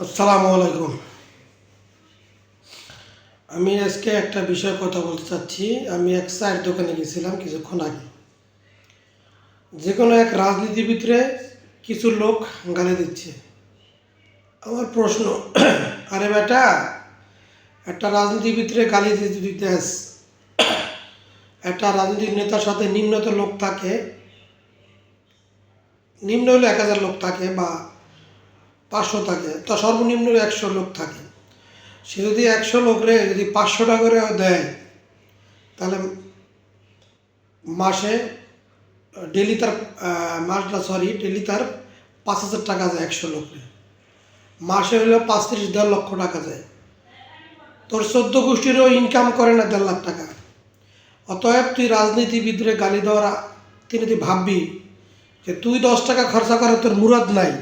আসসালামু আলাইকুম। আমি আজকে একটা বিষয়ে কথা বলতে চাচ্ছি। আমি এক চায়ের দোকানে গেছিলাম কিছুক্ষণ আগে। যে কোনো এক রাজনীতিবিদরে কিছু লোক গালি দিচ্ছে। আমার প্রশ্ন, আরে বেটা, একটা রাজনীতিবিদরে গালি দিতে দিতে আস একটা রাজনৈতিক নেতার সাথে নিম্নত লোক থাকে, নিম্ন হলে এক হাজার লোক থাকে বা পাঁচশো থাকে। তো সর্বনিম্ন একশো লোক থাকে। সে যদি একশো লোকরে যদি পাঁচশো টাকা করে দেয়, তাহলে মাসে ডেলি তার মাসটা সরি ডেলি তার পাঁচ হাজার টাকা যায় একশো লোকরে মাসে হলে পাঁচ তিরিশ, দেড় লক্ষ টাকা যায়। তোর চোদ্দ গোষ্ঠীরও ইনকাম করে না দেড় লাখ টাকা। অতএব তুই রাজনীতিবিদরে গালি দেওয়ার তিনি তুই ভাববি যে তুই দশ টাকা খরচা করে, তোর মুরাদ নাই।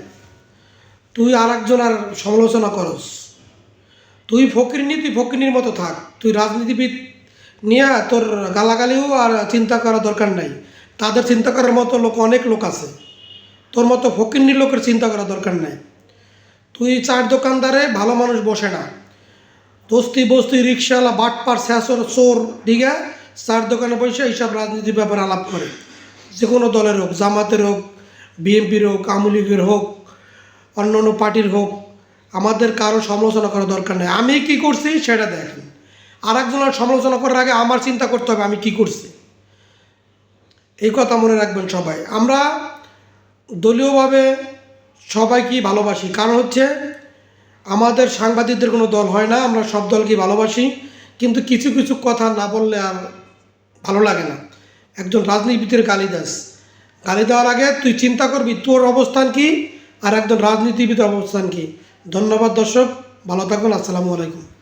তুই আর একজনের সমালোচনা করস। তুই ফকিরনি তুই ফকিরনির মতো থাক। তুই রাজনীতিবিদ নিয়ে তোর গালাগালিও আর চিন্তা করার দরকার নাই। তাদের চিন্তা করার মতো লোক অনেক লোক আছে। তোর মতো ফকিরনির লোকের চিন্তা করার দরকার নাই। তুই চার দোকানদারে ভালো মানুষ বসে না। দোস্তি, বস্তি, রিক্সাওয়ালা, বাটপার স্যাসর চোর দিঘা চার দোকানে বসে এইসব রাজনীতির ব্যাপারে আলাপ করে। যে কোনো দলের হোক, জামাতের হোক, বিএনপির হোক, আওয়ামী লীগের হোক অন্য অন্য পার্টির হোক, আমাদের কারও সমালোচনা করার দরকার নেই। আমি কি করছি সেটা দেখেন। আর একজনের সমালোচনা করার আগে আমার চিন্তা করতে হবে আমি কি করছি। এই কথা মনে রাখবেন সবাই। আমরা দলীয়ভাবে সবাইকেই ভালোবাসি। কারণ হচ্ছে আমাদের সাংবাদিকদের কোনো দল হয় না, আমরা সব দলকেই ভালোবাসি। কিন্তু কিছু কিছু কথা না বললে আর ভালো লাগে না। একজন রাজনীতিবিদের গালি দাস গালি দেওয়ার আগে তুই চিন্তা করবি, তোর অবস্থান কি? আর একজন রাজনীতিবিদ অবস্থান কি? ধন্যবাদ দর্শক ভালো থাকবেন আসসালামু আলাইকুম।